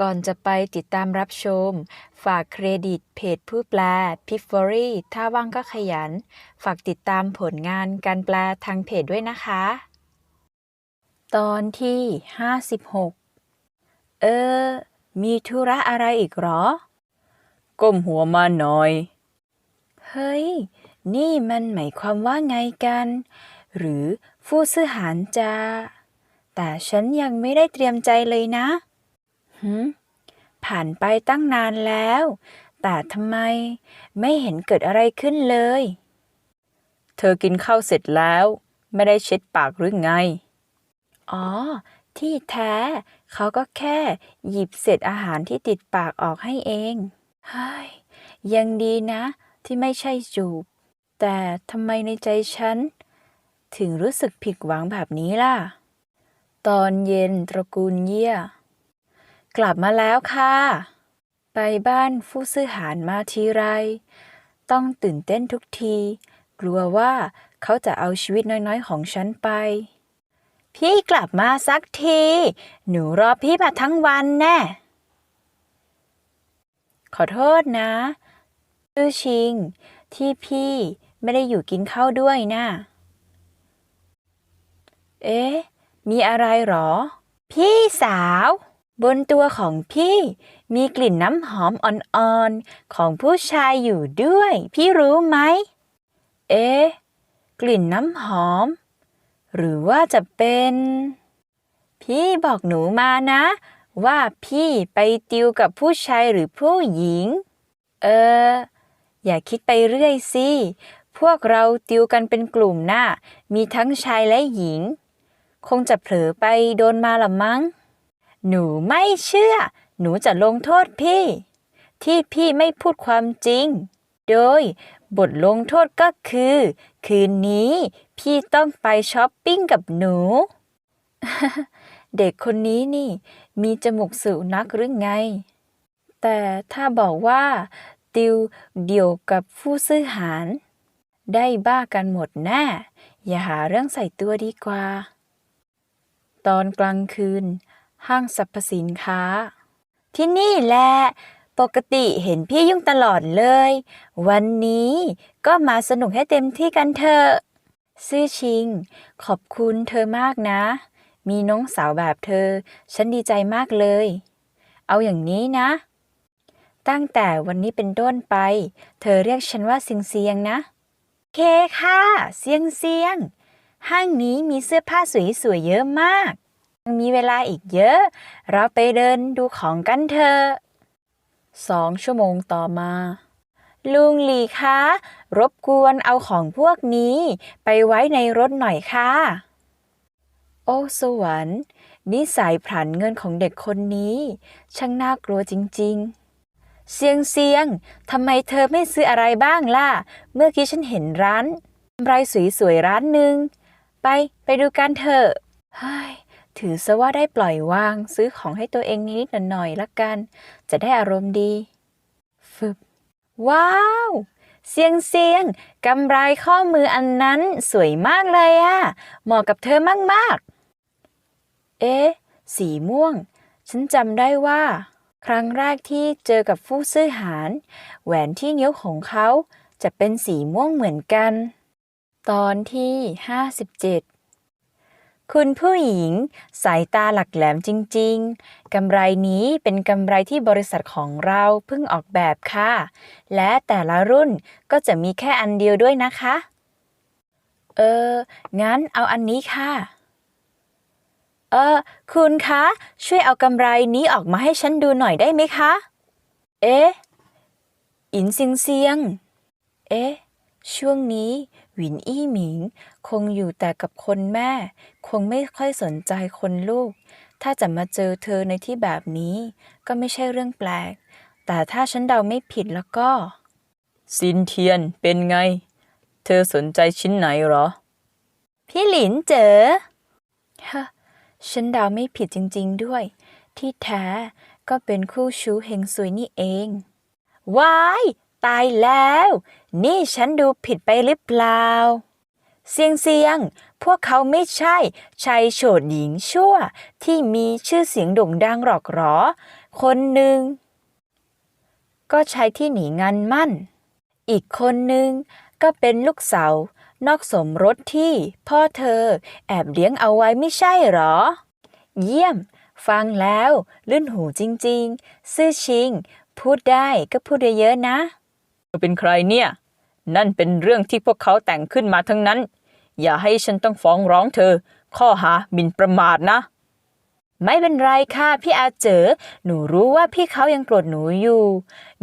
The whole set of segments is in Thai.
ก่อนจะไปติดตามรับชม ฝากเครดิตเพจผู้แปลพิฟฟอรี่ถ้าว่างก็ขยัน ฝากติดตามผลงานการแปลทางเพจด้วยนะคะ ตอนที่ 56 เออ มีธุระอะไรอีกหรอ ก้มหัวมาหน่อย เฮ้ย นี่มันหมายความว่าไงกัน หรือฟู่ซื่อหานจะ แต่ฉันยังไม่ได้เตรียมใจเลยนะ หืมผ่านไปตั้งนานแล้ว แต่ทำไมไม่เห็นเกิดอะไรขึ้นเลย เธอกินข้าวเสร็จแล้ว ไม่ได้เช็ดปากหรือไง อ๋อ ที่แท้ เขาก็แค่หยิบเศษอาหารที่ติดปากออกให้เองเฮ้ยยังดีนะ ที่ไม่ใช่จูบ แต่ทำไมในใจฉัน ถึงรู้สึกผิดหวังแบบนี้ล่ะ ตอนเย็นตระกูลเยี่ย กลับมาแล้วค่ะ ไปบ้านฟู่ซื่อหานมาทีไร ต้องตื่นเต้นทุกที กลัวว่าเขาจะเอาชีวิตน้อยๆ ของฉันไป พี่กลับมาสักที หนูรอพี่มาทั้งวันแน่ ขอโทษนะชื่อชิง ที่พี่ไม่ได้อยู่กินข้าวด้วยนะเอ๊ะ มีอะไรหรอ พี่สาว บนตัวของพี่มีกลิ่นน้ำหอมอ่อนๆ ของผู้ชายอยู่ด้วย พี่รู้ไหม เอ๊ะ กลิ่นน้ำหอม หรือว่าจะเป็น พี่บอกหนูมานะ ว่าพี่ไปติวกับผู้ชายหรือผู้หญิง เออ อย่าคิดไปเรื่อยสิ พวกเราติวกันเป็นกลุ่มน่ะมีทั้งชายและหญิง คงจะเผลอไปโดนมาละมั้ง หนูไม่เชื่อ หนูจะลงโทษพี่ ที่พี่ไม่พูดความจริง โดยบทลงโทษก็คือ คืนนี้พี่ต้องไปช้อปปิ้งกับหนู เด็กคนนี้นี่ มีจมูกสุนักหรือไง แต่ถ้าบอกว่า ติวเดี่ยวกับผู้ซื้อหาร ได้บ้ากันหมดแน่ อย่าหาเรื่องใส่ตัวดีกว่า ตอนกลางคืน ห้างสรรพสินค้า ที่นี่แหละ ปกติเห็นพี่ยุ่งตลอดเลย วันนี้ก็มาสนุกให้เต็มที่กันเถอะซื่อชิง ขอบคุณเธอมากนะ มีน้องสาวแบบเธอ ฉันดีใจมากเลย เอาอย่างนี้นะ ตั้งแต่วันนี้เป็นต้นไป เธอเรียกฉันว่าเซียงเซียงนะ เคค่ะ เซียงเซียง ห้างนี้มีเสื้อผ้าสวยๆเยอะมาก ยังมีเวลาอีกเยอะ เราไปเดินดูของกันเถอะสองชั่วโมงต่อมา ลุงหลีคะ รบกวนเอาของพวกนี้ ไปไว้ในรถหน่อยค่ะ โอ้สวรรค์นิสัยผันเงินของเด็กคนนี้ ช่างน่ากลัวจริง ๆ เสียงเสียงทำไมเธอไม่ซื้ออะไรบ้างล่ะ เมื่อกี้ฉันเห็นร้านกำไรสวยๆร้านหนึ่ง ไปไปดูกันเถอะเฮ้ย ถือซะว่าได้ปล่อยวาง ซื้อของให้ตัวเองนิดๆหน่อยๆละกัน จะได้อารมณ์ดีฟึบว้าว เสียงเสียงกำไรข้อมืออันนั้นสวยมากเลยอะเหมาะกับเธอมากๆ เอ๊ะ สีม่วง ฉันจำได้ว่า ครั้งแรกที่เจอกับฟู่ซื่อหานแหวนที่นิ้วของเขาจะเป็นสีม่วงเหมือนกัน ตอนที่57 คุณผู้หญิง สายตาหลักแหลมจริง ๆ กำไรนี้เป็นกำไรที่บริษัทของเราเพิ่งออกแบบค่ะ และแต่ละรุ่นก็จะมีแค่อันเดียวด้วยนะคะ เออ งั้นเอาอันนี้ค่ะ เออ คุณคะ ช่วยเอากำไรนี้ออกมาให้ฉันดูหน่อยได้ไหมคะ เอ๊ะ อินซิงเซียง เอ๊ะ ช่วงนี้หวินอี้หมิง คงอยู่แต่กับคนแม่ คงไม่ค่อยสนใจคนลูก ถ้าจะมาเจอเธอในที่แบบนี้ ก็ไม่ใช่เรื่องแปลก แต่ถ้าฉันเดาไม่ผิดแล้วก็ ซินเทียนเป็นไง เธอสนใจชิ้นไหนหรอ พี่หลินเจอฮะฉันเดาไม่ผิดจริง ๆด้วย ที่แท้ก็เป็นคู่ชู้เฮงซุยนี่เองว้าย ตายแล้ว นี่ฉันดูผิดไปหรือเปล่า เสียงเสียง พวกเขาไม่ใช่ชายโฉดหญิงชั่ว ที่มีชื่อเสียงโด่งดังหรอกหรอ คนหนึ่ง ก็ใช้ที่หนีงานมั่น อีกคนหนึ่งก็เป็นลูกสาวนอกสมรสที่พ่อเธอแอบเลี้ยงเอาไว้ไม่ใช่หรอ เยี่ยม ฟังแล้วลื่นหูจริง ๆ ซื่อชิง พูดได้ก็พูดเยอะๆนะเธอเป็นใครเนี่ย นั่นเป็นเรื่องที่พวกเขาแต่งขึ้นมาทั้งนั้น อย่าให้ฉันต้องฟ้องร้องเธอ ข้อหาหมิ่นประมาทนะ ไม่เป็นไรค่ะพี่อาเจอ หนูรู้ว่าพี่เขายังโกรธหนูอยู่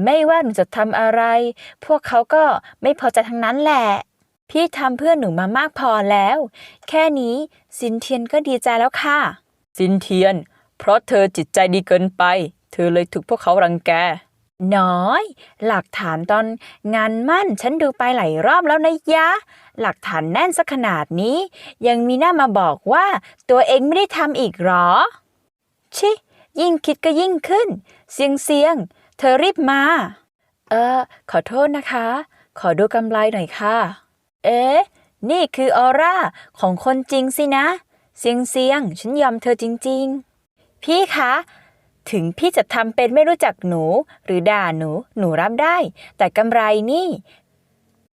ไม่ว่าหนูจะทำอะไร พวกเขาก็ไม่พอใจทั้งนั้นแหละ พี่ทำเพื่อหนูมามากพอแล้ว แค่นี้ซินเทียนก็ดีใจแล้วค่ะสินเทียน เพราะเธอจิตใจดีเกินไป เธอเลยถูกพวกเขารังแก น้อย หลักฐานตอนงานมั่นฉันดูไปหลายรอบแล้วนะยะ หลักฐานแน่นสักขนาดนี้ ยังมีหน้ามาบอกว่าตัวเองไม่ได้ทำอีกหรอ ชิ ยิ่งคิดก็ยิ่งขึ้น เสียงเสียง เธอรีบมา เออ ขอโทษนะคะ ขอดูกำไรหน่อยค่ะ เอ๊ะ นี่คือออร่าของคนจริงสินะ เสียงเสียง ฉันยอมเธอจริง ๆ พี่คะ ถึงพี่จะทำเป็นไม่รู้จักหนู หรือด่าหนู หนูรับได้ แต่กำไรนี่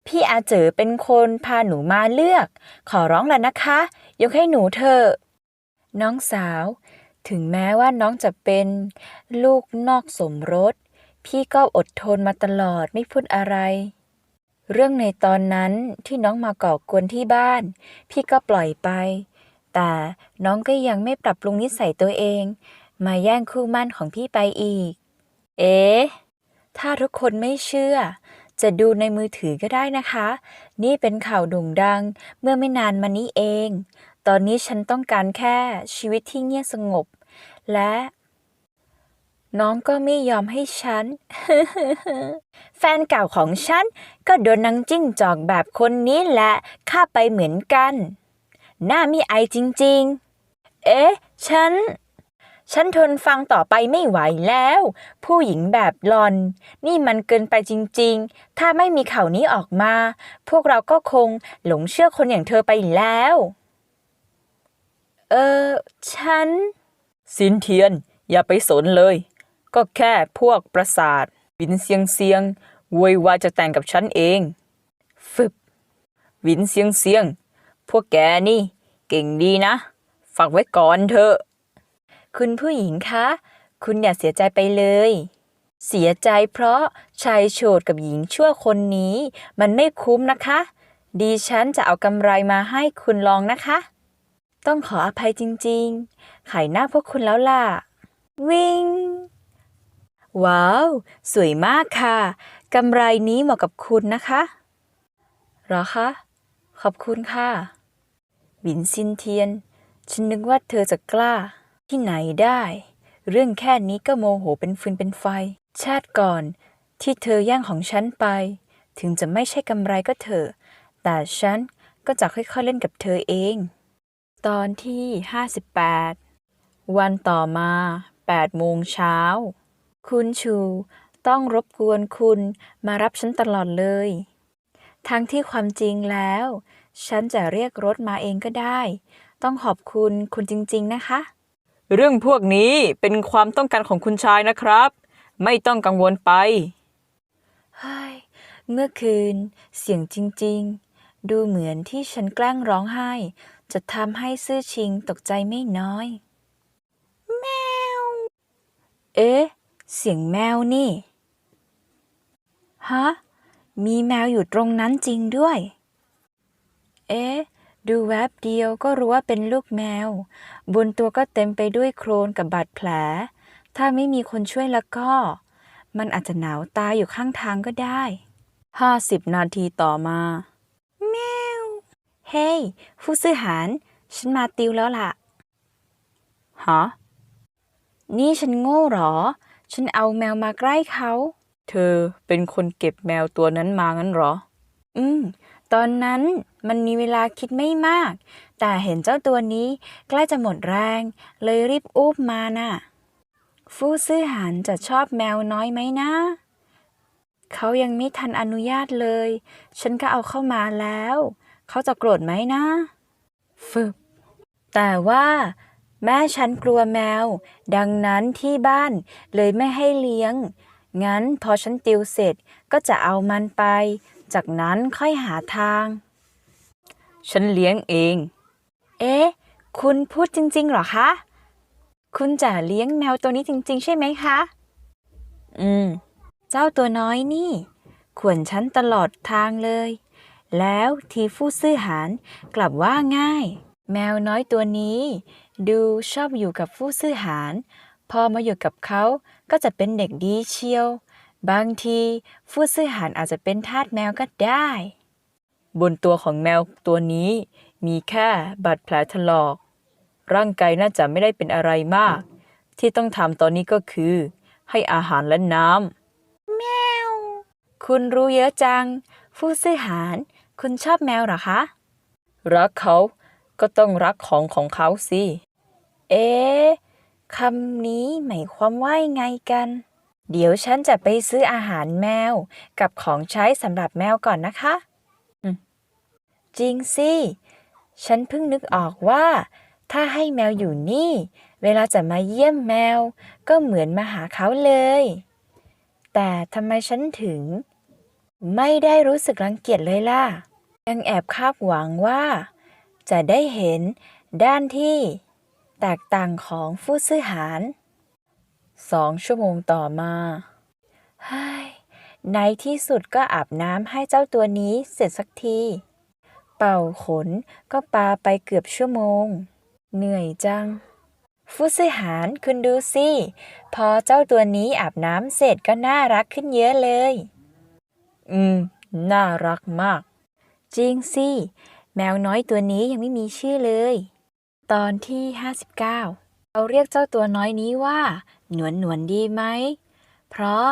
พี่อาเจอเป็นคนพาหนูมาเลือก ขอร้องแล้วนะคะ ยกให้หนูเถอะน้องสาว ถึงแม้ว่าน้องจะเป็นลูกนอกสมรส พี่ก็อดทนมาตลอดไม่พูดอะไร เรื่องในตอนนั้นที่น้องมาก่อกวนที่บ้าน พี่ก็ปล่อยไป แต่น้องก็ยังไม่ปรับปรุงนิสัยตัวเอง มาแย่งคู่มั่นของพี่ไปอีก เอ๊ะ ถ้าทุกคนไม่เชื่อ จะดูในมือถือก็ได้นะคะ นี่เป็นข่าวโด่งดังเมื่อไม่นานมานี้เอง ตอนนี้ฉันต้องการแค่ชีวิตที่เงียบสงบ และ น้องก็ไม่ยอมให้ฉัน แฟนเก่าของฉัน ก็โดนนางจิ้งจอกแบบคนนี้แหละฆ่าไปเหมือนกัน หน้ามีไอจริง ๆ เอ๊ะ ฉัน ฉันทนฟังต่อไปไม่ไหวแล้ว ผู้หญิงแบบหลอน นี่มันเกินไปจริง ๆ ถ้าไม่มีข่าวนี้ออกมา พวกเราก็คงหลงเชื่อคนอย่างเธอไปแล้ว เออ ฉัน สินเทียน อย่าไปสนเลย ก็แค่พวกประสาท วินเซียงเซียงโวยวายจะแต่งกับฉันเอง ฟึบ วินเซียงเซียง พวกแกนี่ เก่งดีนะ ฝากไว้ก่อนเถอะ คุณผู้หญิงคะ คุณอย่าเสียใจไปเลย เสียใจเพราะชายโฉดกับหญิงชั่วคนนี้ มันไม่คุ้มนะคะ ดีฉันจะเอากำไรมาให้คุณลองนะคะ ต้องขออภัยจริงๆ ขายหน้าพวกคุณแล้วล่ะ วิ่ง ว้าว สวยมากค่ะกำไรนี้เหมาะกับคุณนะคะหรอคะ ขอบคุณค่ะบินซินเทียน ฉันนึกว่าเธอจะกล้า ที่ไหนได้ เรื่องแค่นี้ก็โมโหเป็นฟืนเป็นไฟ ชาติก่อน ที่เธอแย่งของฉันไป ถึงจะไม่ใช่กำไรก็เถอะ แต่ฉันก็จะค่อยๆเล่นกับเธอเอง ตอนที่ 58 วันต่อมา8โมงเช้า คุณชู ต้องรบกวนคุณมารับฉันตลอดเลย ทั้งที่ความจริงแล้ว ฉันจะเรียกรถมาเองก็ได้ ต้องขอบคุณคุณจริง ๆ นะคะ เรื่องพวกนี้เป็นความต้องการของคุณชายนะครับ ไม่ต้องกังวลไป เฮ้ย เมื่อคืน เสียงจริง ๆ ดูเหมือนที่ฉันแกล้งร้องไห้ จะทำให้ซื่อชิงตกใจไม่น้อย แมว เอ๊ะ เสียงแมวนี่ ฮะ มีแมวอยู่ตรงนั้นจริงด้วย เอ๊ะ ดูแวบเดียวก็รู้ว่าเป็นลูกแมว บนตัวก็เต็มไปด้วยโครนกับบาดแผล ถ้าไม่มีคนช่วยแล้วก็ มันอาจจะหนาวตายอยู่ข้างทางก็ได้ห้าสิบนาทีต่อมาแมวเฮ้ยผู้ซื้อหาร ฉันมาติวแล้วล่ะฮะนี่ฉันโง่หรอ ฉันเอาแมวมาใกล้เขา เธอเป็นคนเก็บแมวตัวนั้นมางั้นหรอ อืม ตอนนั้นมันมีเวลาคิดไม่มาก แต่เห็นเจ้าตัวนี้ใกล้จะหมดแรง เลยรีบอุ้มมาน่ะ ฟู่ซื่อหานจะชอบแมวน้อยไหมนะเขายังไม่ทันอนุญาตเลย ฉันก็เอาเข้ามาแล้ว เขาจะโกรธไหมนะฟึบ แต่ว่า แม่ฉันกลัวแมว ดังนั้นที่บ้านเลยไม่ให้เลี้ยง งั้นพอฉันติวเสร็จก็จะเอามันไป จากนั้นค่อยหาทาง ฉันเลี้ยงเอง เอ๊ะ คุณพูดจริงๆหรอคะ คุณจะเลี้ยงแมวตัวนี้จริง ๆ ใช่ไหมคะ อืม เจ้าตัวน้อยนี่ขวนฉันตลอดทางเลย แล้วทีฟู่ซื่อหานกลับว่าง่าย แมวน้อยตัวนี้ ดูชอบอยู่กับฟู่ซื่อหาน พอมาอยู่กับเขาก็จะเป็นเด็กดีเชียว บางทีฟู่ซื่อหานอาจจะเป็นทาสแมวก็ได้ บนตัวของแมวตัวนี้ มีแค่บาดแผลถลอก ร่างกายน่าจะไม่ได้เป็นอะไรมาก ที่ต้องทำตอนนี้ก็คือ ให้อาหารและน้คุณรู้เยอะจัง ฟู่ซื่อหาน คุณชอบแมวเหรอคะำรักเขาก็ต้องรักของของเขาสิ เอ๊ะ คำนี้หมายความว่ายังไงกัน เดี๋ยวฉันจะไปซื้ออาหารแมว กับของใช้สำหรับแมวก่อนนะคะจริงสิ ฉันเพิ่งนึกออกว่า ถ้าให้แมวอยู่นี่ เวลาจะมาเยี่ยมแมว ก็เหมือนมาหาเขาเลย แต่ทำไมฉันถึง ไม่ได้รู้สึกรังเกียจเลยล่ะ ยังแอบคาดหวังว่า จะได้เห็นด้านที่ แตกต่างของฟู่ซื่อหานสองชั่วโมงต่อมาเฮ้ยในที่สุดก็อาบน้ำให้เจ้าตัวนี้เสร็จสักที เป่าขนก็ปาไปเกือบชั่วโมง เหนื่อยจัง ฟูซื่อหานคุณดูสิ พอเจ้าตัวนี้อาบน้ำเสร็จก็น่ารักขึ้นเยอะเลย อืม น่ารักมาก จริงสิ แมวน้อยตัวนี้ยังไม่มีชื่อเลย ตอนที่ 59 เราเรียกเจ้าตัวน้อยนี้ว่า หนวนหนวนดีไหม เพราะ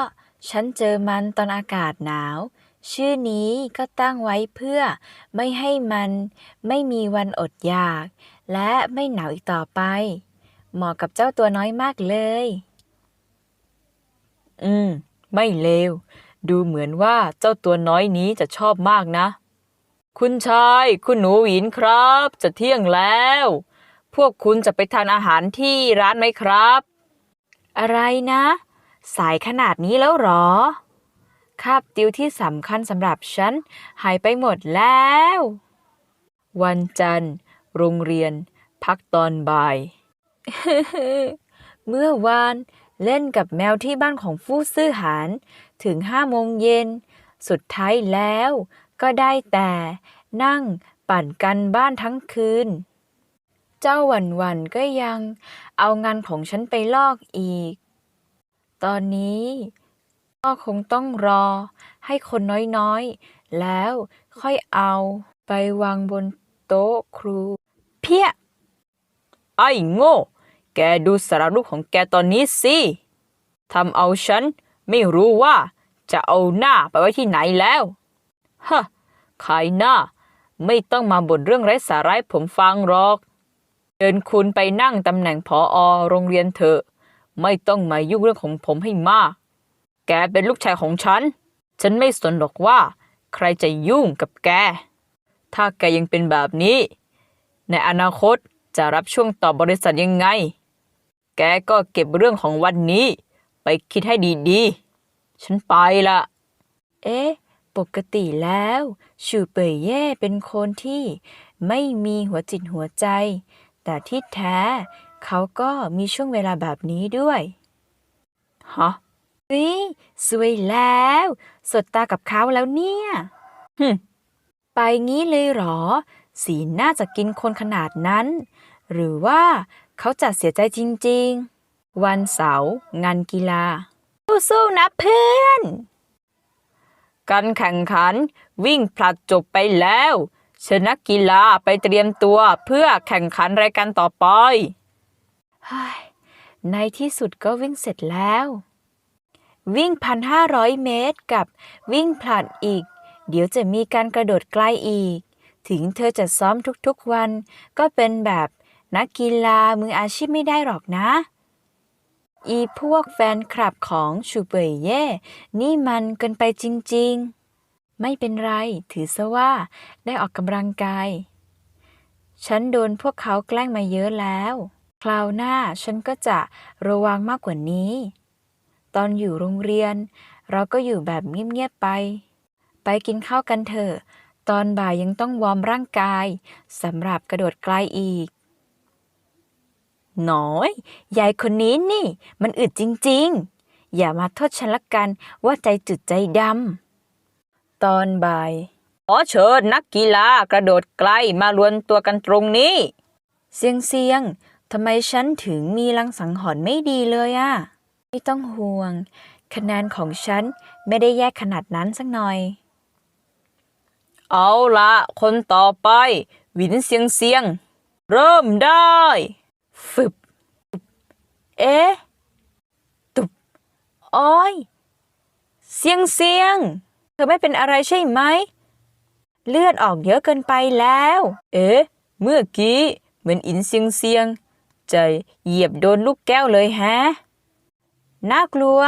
ฉันเจอมันตอนอากาศหนาว ชื่อนี้ก็ตั้งไว้เพื่อไม่ให้มันไม่มีวันอดอยาก และไม่หนาวอีกต่อไป เหมาะกับเจ้าตัวน้อยมากเลย อืม ไม่เลว ดูเหมือนว่าเจ้าตัวน้อยนี้จะชอบมากนะ คุณชาย คุณหนูหวินครับ จะเที่ยงแล้ว พวกคุณจะไปทานอาหารที่ร้านไหมครับ อะไรนะ สายขนาดนี้แล้วหรอ คาบติวที่สำคัญสำหรับฉัน หายไปหมดแล้ว วันจันทร์ โรงเรียน พักตอนบ่าย เมื่อวานเล่นกับแมวที่บ้านของฟู่ซื่อหาน ถึงห้าโมงเย็น สุดท้ายแล้ว ก็ได้แต่นั่งปั่นกันบ้านทั้งคืน เจ้าหวันหวันก็ยัง เอางานของฉันไปลอกอีก ตอนนี้ก็คงต้องรอให้คนน้อยๆ แล้วค่อยเอาไปวางบนโต๊ะครู เพี้ย ไอ้โง่ แกดูสารรูปของแกตอนนี้สิ ทำเอาฉันไม่รู้ว่าจะเอาหน้าไปไว้ที่ไหนแล้ว ฮะ ขายหน้า ไม่ต้องมาบ่นเรื่องไร้สาระผมฟังหรอก เดินคุณไปนั่งตำแหน่งผออโรงเรียนเถอะ ไม่ต้องมายุ่งเรื่องของผมให้มาก แกเป็นลูกชายของฉัน ฉันไม่สนหรอกว่า ใครจะยุ่งกับแก ถ้าแกยังเป็นแบบนี้ ในอนาคตจะรับช่วงต่อบริษัทยังไง แกก็เก็บเรื่องของวันนี้ ไปคิดให้ดีๆ ฉันไปละเอ๊ะ ปกติแล้ว ชูเปยเย่เป็นคนที่ไม่มีหัวจิตหัวใจ แต่ที่แท้เขาก็มีช่วงเวลาแบบนี้ด้วย ฮะเฮ้ยสวยแล้ว สดตากับเขาแล้วเนี่ยหึไปงี้เลยเหรอ สีน่าจะกินคนขนาดนั้น หรือว่าเขาจะเสียใจจริง ๆ วันเสาร์งานกีฬา สู้ๆนะเพื่อน การแข่งขันวิ่งผลัดจบไปแล้ว เชิญนักกีฬาไปเตรียมตัวเพื่อแข่งขันรายการต่อไปในที่สุดก็วิ่งเสร็จแล้ว วิ่งพันห้าร้อยเมตรกับวิ่งผลัดอีก เดี๋ยวจะมีการกระโดดไกลอีก ถึงเธอจะซ้อมทุกๆวัน ก็เป็นแบบนักกีฬามืออาชีพไม่ได้หรอกนะ อีพวกแฟนคลับของชูเปยเย่ นี่มันเกินไปจริง ๆ ไม่เป็นไร ถือซะว่า ได้ออกกำลังกาย ฉันโดนพวกเขาแกล้งมาเยอะแล้ว คราวหน้าฉันก็จะระวังมากกว่านี้ ตอนอยู่โรงเรียน เราก็อยู่แบบเงียบๆไป ไปกินข้าวกันเถอะ ตอนบ่ายยังต้องวอร์มร่างกายสำหรับกระโดดไกลอีกน้อย ยายคนนี้นี่ มันอึดจริงๆ อย่ามาโทษฉันละกันว่าใจจุดใจดำ ตอนบ่าย ขอเชิญนักกีฬากระโดดไกลมารวมตัวกันตรงนี้ เสียงเสียงทำไมฉันถึงมีลังสังหรณ์ไม่ดีเลยอะ ไม่ต้องห่วง คะแนนของฉันไม่ได้แย่ขนาดนั้นสักหน่อย เอาละคนต่อไป หวินเสียงเสียง เริ่มได้ ฟึบ เอ๊ะ ตุบ อ้อย เสียงเสียงเธ อไม่เป็นอะไรใช่ไหม เลือดออกเยอะเกินไปแล้ว เอ๊ะ เมื่อกี้เหมือนอินเสียงเสียงใจเหยียบโดนลูกแก้วเลยแฮะ น่ากลัว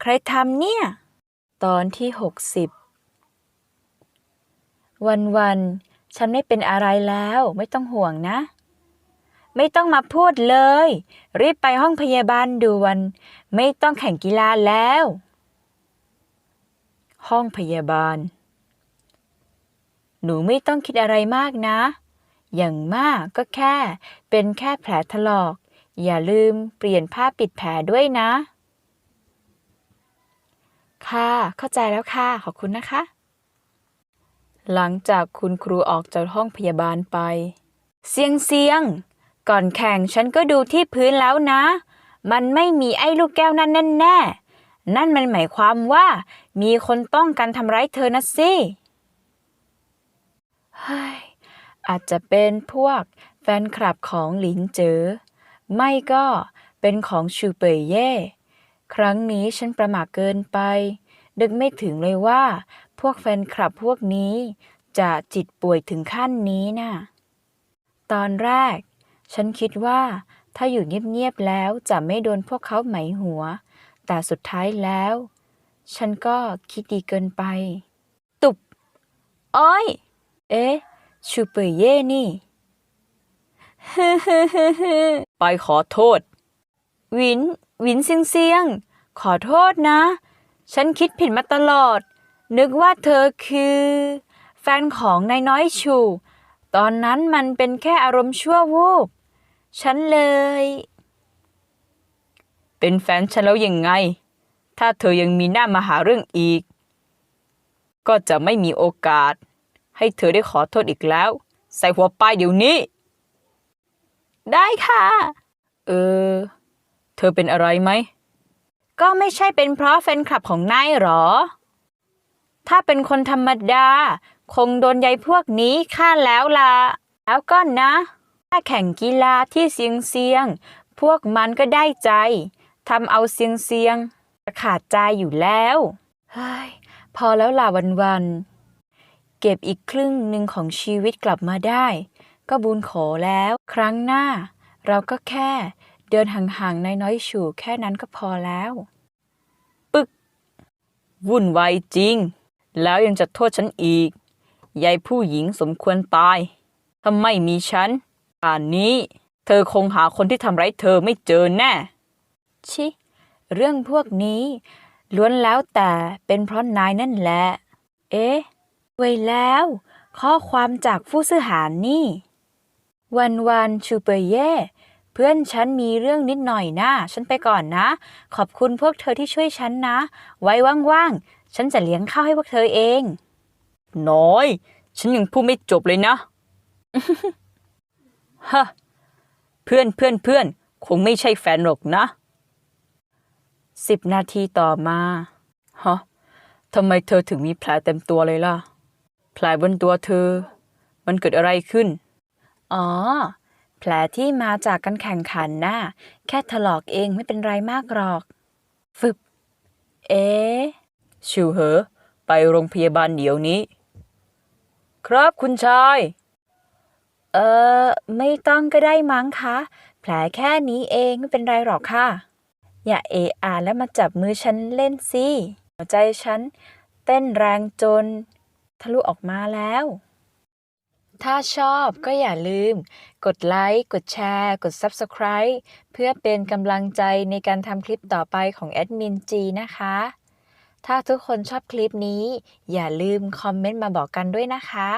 ใครทำเนี่ย ตอนที่หกสิบวันฉันไม่เป็นอะไรแล้วไม่ต้องห่วงนะ ไม่ต้องมาพูดเลย รีบไปห้องพยาบาลด่วน ไม่ต้องแข่งกีฬาแล้ว ห้องพยาบาล หนูไม่ต้องคิดอะไรมากนะ อย่างมากก็แค่ เป็นแค่แผลถลอก อย่าลืมเปลี่ยนผ้าปิดแผลด้วยนะ ค่ะ เข้าใจแล้วค่ะ ขอบคุณนะคะ หลังจากคุณครูออกจากห้องพยาบาลไป เสียงเสียง ก่อนแข่งฉันก็ดูที่พื้นแล้วนะ มันไม่มีไอ้ลูกแก้วนั่นแน่ๆ นั่นมันหมายความว่า มีคนต้องการทำร้ายเธอนะสิเฮ้ยอาจจะเป็นพวกแฟนคลับของหลินเจอไม่ก็เป็นของชูเปยเย่ ครั้งนี้ฉันประมาทเกินไปนึกไม่ถึงเลยว่า พวกแฟนคลับพวกนี้จะจิตป่วยถึงขั้นนี้น่ะ ตอนแรก ฉันคิดว่าถ้าอยู่เงียบๆแล้วจะไม่โดนพวกเขาไหมายหัว แต่สุดท้ายแล้ว ฉันก็คิดดีเกินไป ตุบ อ้อย เอ๊ะ ชูเปอร์เย่นี่ไปขอโทษ วิน วินเซียงเซียง ขอโทษนะ ฉันคิดผิดมาตลอด นึกว่าเธอคือ แฟนของนายน้อยชู ตอนนั้นมันเป็นแค่อารมณ์ชั่ววูบ ฉันเลย เป็นแฟนฉันแล้วยังไง ถ้าเธอยังมีหน้ามาหาเรื่องอีก ก็จะไม่มีโอกาส ให้เธอได้ขอโทษอีกแล้ว ใส่หัวป้ายเดี๋ยวนี้ ได้ค่ะ เออ เธอเป็นอะไรไหม ก็ไม่ใช่เป็นเพราะแฟนคลับของนายหรอ ถ้าเป็นคนธรรมดา คงโดนยายพวกนี้ฆ่าแล้วล่ะ แล้วก็นะถ้าแข่งกีฬาที่เสียงเสียงๆพวกมันก็ได้ใจ ทำเอาเสียงเสียงๆขาดใจอยู่แล้วเฮ้ยพอแล้วล่ะวันๆเก็บอีกครึ่งหนึ่งของชีวิตกลับมาได้ ก็บุญขอแล้ว ครั้งหน้า เราก็แค่เดินห่างๆน้อยๆชูแค่นั้นก็พอแล้ว ปึก วุ่นวายจริง แล้วยังจะโทษฉันอีกยายผู้หญิงสมควรตายถ้าไม่มีฉันป่านนี้ เธอคงหาคนที่ทำร้ายเธอไม่เจอแน่ ชิ เรื่องพวกนี้ ล้วนแล้วแต่เป็นเพราะนายนั่นแหละ เอ๊ะไว้แล้ว ข้อความจากผู้ซื้อหารนี่ วันวันชูเปอร์เย่เพื่อนฉันมีเรื่องนิดหน่อยนะ ฉันไปก่อนนะ ขอบคุณพวกเธอที่ช่วยฉันนะ ไว้ว่างๆ ฉันจะเลี้ยงข้าวให้พวกเธอเอง น้อย ฉันยังพูดไม่จบเลยนะฮะเพื่อนเพื่อนเพื่อนคงไม่ใช่แฟนหรอกนะ สิบนาทีต่อมาฮะทำไมเธอถึงมีแผลเต็มตัวเลยล่ะ แผลบนตัวเธอ มันเกิดอะไรขึ้น อ๋อ แผลที่มาจากการแข่งขันน่ะแค่ถลอกเองไม่เป็นไรมากหรอก ฟึบ เอ๊ชิวเหอ ไปโรงพยาบาลเดี๋ยวนี้ ครับคุณชาย เออ ไม่ต้องก็ได้มั้งคะ แผลแค่นี้เองไม่เป็นไรหรอกค่ะ อย่าเอะอะแล้วมาจับมือฉันเล่นสิหัวใจฉันเต้นแรงจน ทะลุออกมาแล้ว ถ้าชอบก็อย่าลืม กดไลค์ กดแชร์ กด Subscribe เพื่อเป็นกำลังใจในการทำคลิปต่อไปของแอดมินจีนะคะ ถ้าทุกคนชอบคลิปนี้ อย่าลืมคอมเมนต์มาบอกกันด้วยนะคะ